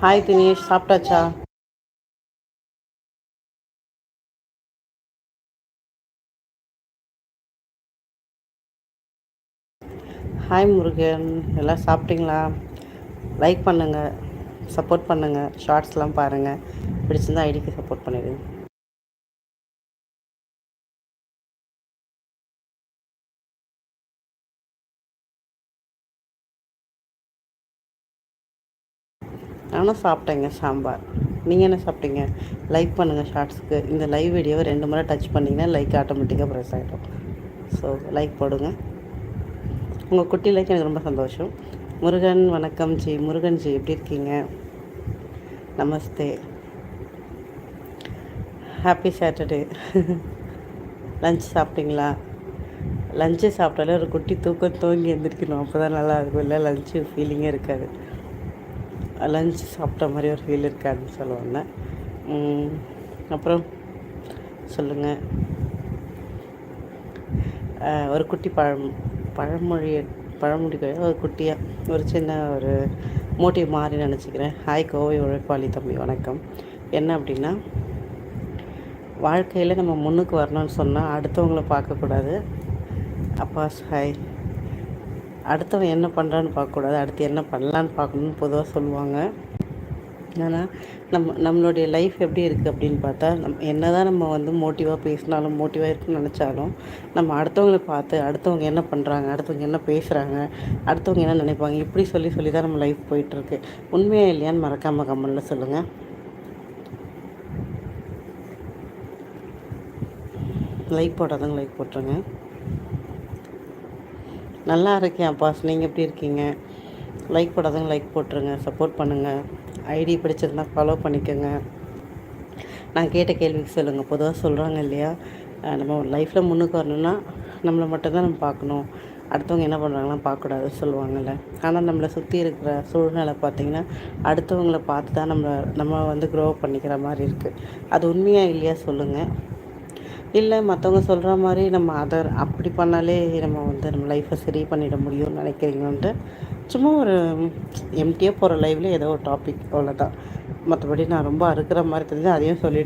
Hi Dinesh சாப்பிட்டாச்சா hi Murugan எல்லாம் சாப்பிட்டீங்களா? லைக் பண்ணுங்கள் சப்போர்ட் பண்ணுங்கள் ஷார்ட்ஸ்லாம் பாருங்கள் பிடிச்சிருந்தா ஐடிக்கு சப்போர்ட் பண்ணிடுங்க. ஆனால் சாப்பிட்டேங்க சாம்பார். நீங்கள் என்ன சாப்பிட்டீங்க? லைக் பண்ணுங்கள் ஷார்ட்ஸுக்கு இந்த லைவ் வீடியோவை ரெண்டு முறை டச் பண்ணிங்கன்னா லைக் ஆட்டோமேட்டிக்காக ப்ரெஸ் ஆகிடும் ஸோ லைக் போடுங்க. உங்கள் குட்டி லைக் எனக்கு ரொம்ப சந்தோஷம். முருகன் வணக்கம் ஜி. முருகன் ஜி எப்படி இருக்கீங்க? நமஸ்தே. ஹாப்பி சாட்டர்டே லஞ்ச் சாப்பிட்டீங்களா? லஞ்சு சாப்பிட்டாலே ஒரு குட்டி தூக்கம் தூங்கி எழுந்திரிக்கணும் அப்போ தான் நல்லா இருக்கும். இல்லை லஞ்சு ஃபீலிங்கே இருக்காது. லஞ்ச் சாப்பிட்ட மாதிரி ஒரு ஃபீல் இருக்காதுன்னு சொல்லுவாங்க. அப்புறம் சொல்லுங்கள் ஒரு குட்டி பழம் பழமொழி பழமொழி ஒரு குட்டியாக ஒரு சின்ன ஒரு மோட்டிவ் மாறி நினச்சிக்கிறேன். ஹாய் கோவை உழைப்பாளி தம்பி வணக்கம். என்ன அப்படின்னா வாழ்க்கையில் நம்ம முன்னுக்கு வரணும்னு சொன்னால் அடுத்தவங்கள பார்க்கக்கூடாது. அப்பாஸ் ஹாய் அடுத்தவன் என்ன பண்ணுறான்னு பார்க்கக்கூடாது. அடுத்து என்ன பண்ணலான்னு பார்க்கணுன்னு பொதுவாக சொல்லுவாங்க. ஆனால் நம்ம நம்மளுடைய லைஃப் எப்படி இருக்குது அப்படின்னு பார்த்தா நம் என்ன தான் நம்ம வந்து மோட்டிவாக பேசினாலும் மோட்டிவாக இருக்குன்னு நினச்சாலும் நம்ம அடுத்தவங்களை பார்த்து அடுத்தவங்க என்ன பண்ணுறாங்க அடுத்தவங்க என்ன பேசுகிறாங்க அடுத்தவங்க என்ன நினைப்பாங்க இப்படி சொல்லி சொல்லி தான் நம்ம லைஃப் போயிட்டுருக்கு. உண்மையாக இல்லையான்னு மறக்காமல் கம்மலில் சொல்லுங்கள் லைக் போட்டாதாங்க லைக் போட்டுருங்க. நல்லா இருக்கேன் அப்பாஸ் நீங்கள் எப்படி இருக்கீங்க? லைக் போடாதவங்க லைக் போட்டுருங்க சப்போர்ட் பண்ணுங்கள் ஐடி பிடிச்சிருந்தா ஃபாலோ பண்ணிக்கோங்க. நான் கேட்ட கேள்விக்கு சொல்லுங்கள் பொதுவாக சொல்கிறாங்க இல்லையா? நம்ம லைஃப்பில் முன்னுக்கு வரணும்னா நம்மளை மட்டும்தான் நம்ம பார்க்கணும். அடுத்தவங்க என்ன பண்ணுறாங்களாம் பார்க்கக்கூடாதுன்னு சொல்லுவாங்கள்ல ஆனால் நம்மளை சுற்றி இருக்கிற சூழ்நிலை பார்த்திங்கன்னா அடுத்தவங்களை பார்த்து தான் நம்ம நம்ம வந்து க்ரோ பண்ணிக்கிற மாதிரி இருக்குது அது உண்மையாக இல்லையா சொல்லுங்கள் இல்லை மற்றவங்க சொல்கிற மாதிரி நம்ம அதர் அப்படி பண்ணாலே நம்ம வந்து நம்ம லைஃப்பை சரி பண்ணிட முடியும்னு நினைக்கிறீங்கன்ட்டு சும்மா ஒரு எம்டியாக போகிற லைவில் ஏதோ ஒரு டாபிக் அவ்வளோதான் மற்றபடி நான் ரொம்ப அறுக்கிற மாதிரி தெரிஞ்சு அதையும் சொல்லிட்டு